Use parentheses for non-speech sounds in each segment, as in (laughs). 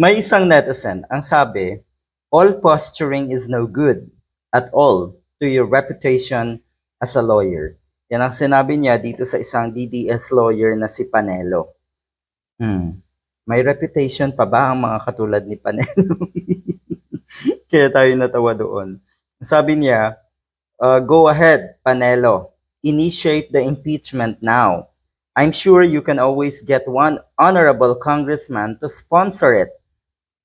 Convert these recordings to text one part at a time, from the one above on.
May isang netizen, ang sabi, all posturing is no good at all to your reputation as a lawyer. Yan ang sinabi niya dito sa isang DDS lawyer na si Panelo. Hmm. May reputation pa ba ang mga katulad ni Panelo? (laughs) Kaya tayo natawa doon. Sabi niya, uh, go ahead, Panelo. Initiate the impeachment now. I'm sure you can always get one honorable congressman to sponsor it.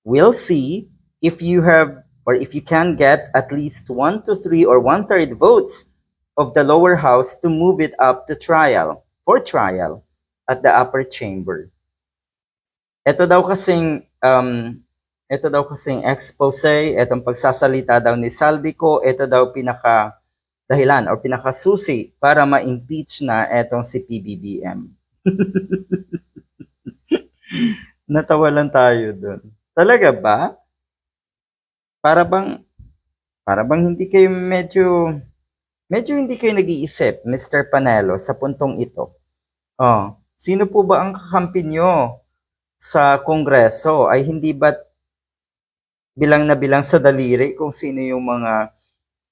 We'll see if you have or if you can get at least one to three or one third votes of the lower house to move it up to trial for trial at the upper chamber. Ito daw kasing um, ito daw kasing expose, itong pagsasalita daw ni Saldico, ito daw pinaka dahilan o pinakasusi para ma-impeach na etong si PBBM. (laughs) Natawa lang tayo doon. Talaga ba? Para bang para bang hindi kayo medyo medyo hindi kayo nag-iisip, Mr. Panelo, sa puntong ito. Oh, sino po ba ang kakampi nyo sa kongreso? Ay hindi ba bilang na bilang sa daliri kung sino yung mga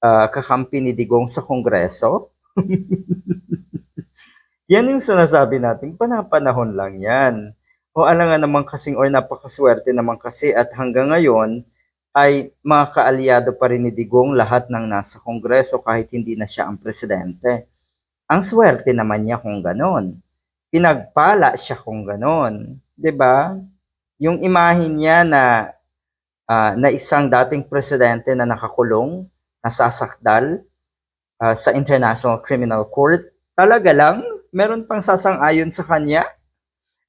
ah, kakampi ni Digong sa kongreso? (laughs) yan yung sinasabi natin, panapanahon lang yan. O alangan naman kasing or napakaswerte naman kasi at hanggang ngayon ay mga kaalyado pa rin ni Digong lahat ng nasa kongreso kahit hindi na siya ang presidente. Ang swerte naman niya kung ganon. Pinagpala siya kung ganon. ba? Yung imahin niya na ah, na isang dating presidente na nakakulong, nasasakdal ah, sa International Criminal Court, talaga lang meron pang sasang-ayon sa kanya?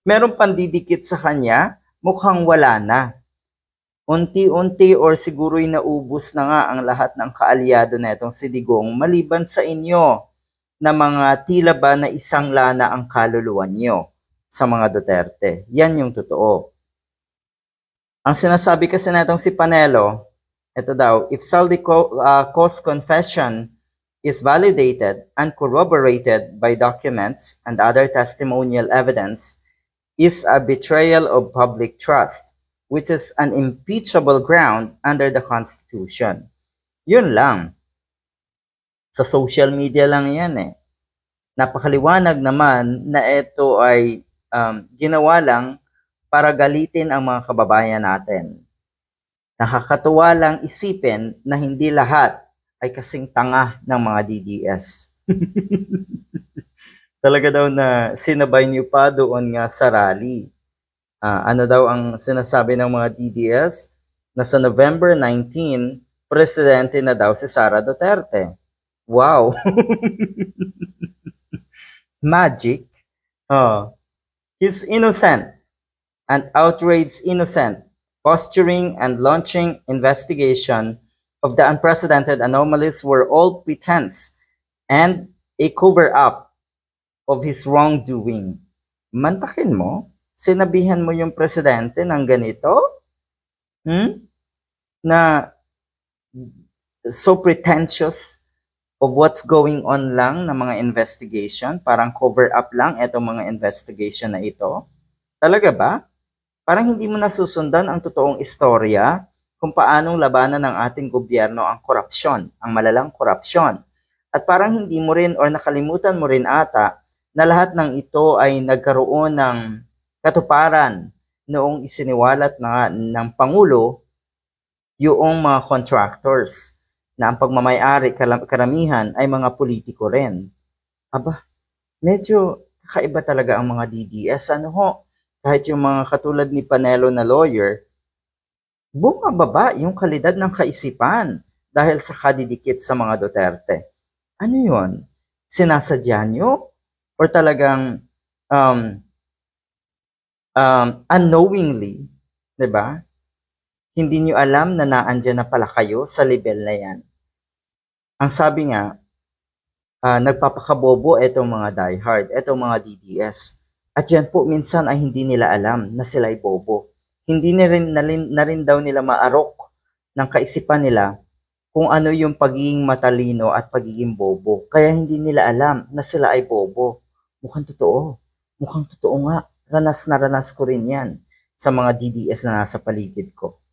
Meron pang didikit sa kanya? Mukhang wala na. Unti-unti or siguro'y naubos na nga ang lahat ng kaalyado na itong si Digong maliban sa inyo na mga tila ba na isang lana ang kaluluwa nyo sa mga Duterte. Yan yung totoo. Ang sinasabi kasi na itong si Panelo, ito daw, if Saldico uh, cause confession is validated and corroborated by documents and other testimonial evidence, is a betrayal of public trust, which is an impeachable ground under the Constitution. Yun lang. Sa social media lang yan eh. Napakaliwanag naman na ito ay um, ginawa lang para galitin ang mga kababayan natin. Nakakatuwa lang isipin na hindi lahat ay kasing tanga ng mga DDS. (laughs) Talaga daw na sinabay niyo pa doon nga sa rally. Ah, ano daw ang sinasabi ng mga DDS? Na sa November 19, presidente na daw si Sara Duterte. Wow! (laughs) Magic. Oh. He's innocent and outraged innocent, posturing and launching investigation of the unprecedented anomalies were all pretense and a cover-up of his wrongdoing. Mantakin mo? Sinabihan mo yung presidente ng ganito? Hmm? Na so pretentious of what's going on lang ng mga investigation, parang cover up lang itong mga investigation na ito. Talaga ba? Parang hindi mo nasusundan ang totoong istorya kung paanong labanan ng ating gobyerno ang korupsyon, ang malalang korupsyon. At parang hindi mo rin or nakalimutan mo rin ata na lahat ng ito ay nagkaroon ng katuparan noong isiniwalat na ng Pangulo yung mga contractors na ang pagmamayari karamihan ay mga politiko rin. Aba, medyo kakaiba talaga ang mga DDS. Ano ho, kahit yung mga katulad ni Panelo na lawyer, bumababa yung kalidad ng kaisipan dahil sa kadidikit sa mga Duterte. Ano yun? Sinasadya nyo? Or talagang um, um, unknowingly, di ba? Hindi nyo alam na naandyan na pala kayo sa level na yan. Ang sabi nga, ah, nagpapakabobo itong mga diehard, itong mga DDS. At yan po minsan ay hindi nila alam na sila ay bobo. Hindi na rin, na rin, na rin daw nila maarok ng kaisipan nila kung ano yung pagiging matalino at pagiging bobo. Kaya hindi nila alam na sila ay bobo. Mukhang totoo. Mukhang totoo nga. Ranas na ranas ko rin yan. sa mga DDS na nasa paligid ko.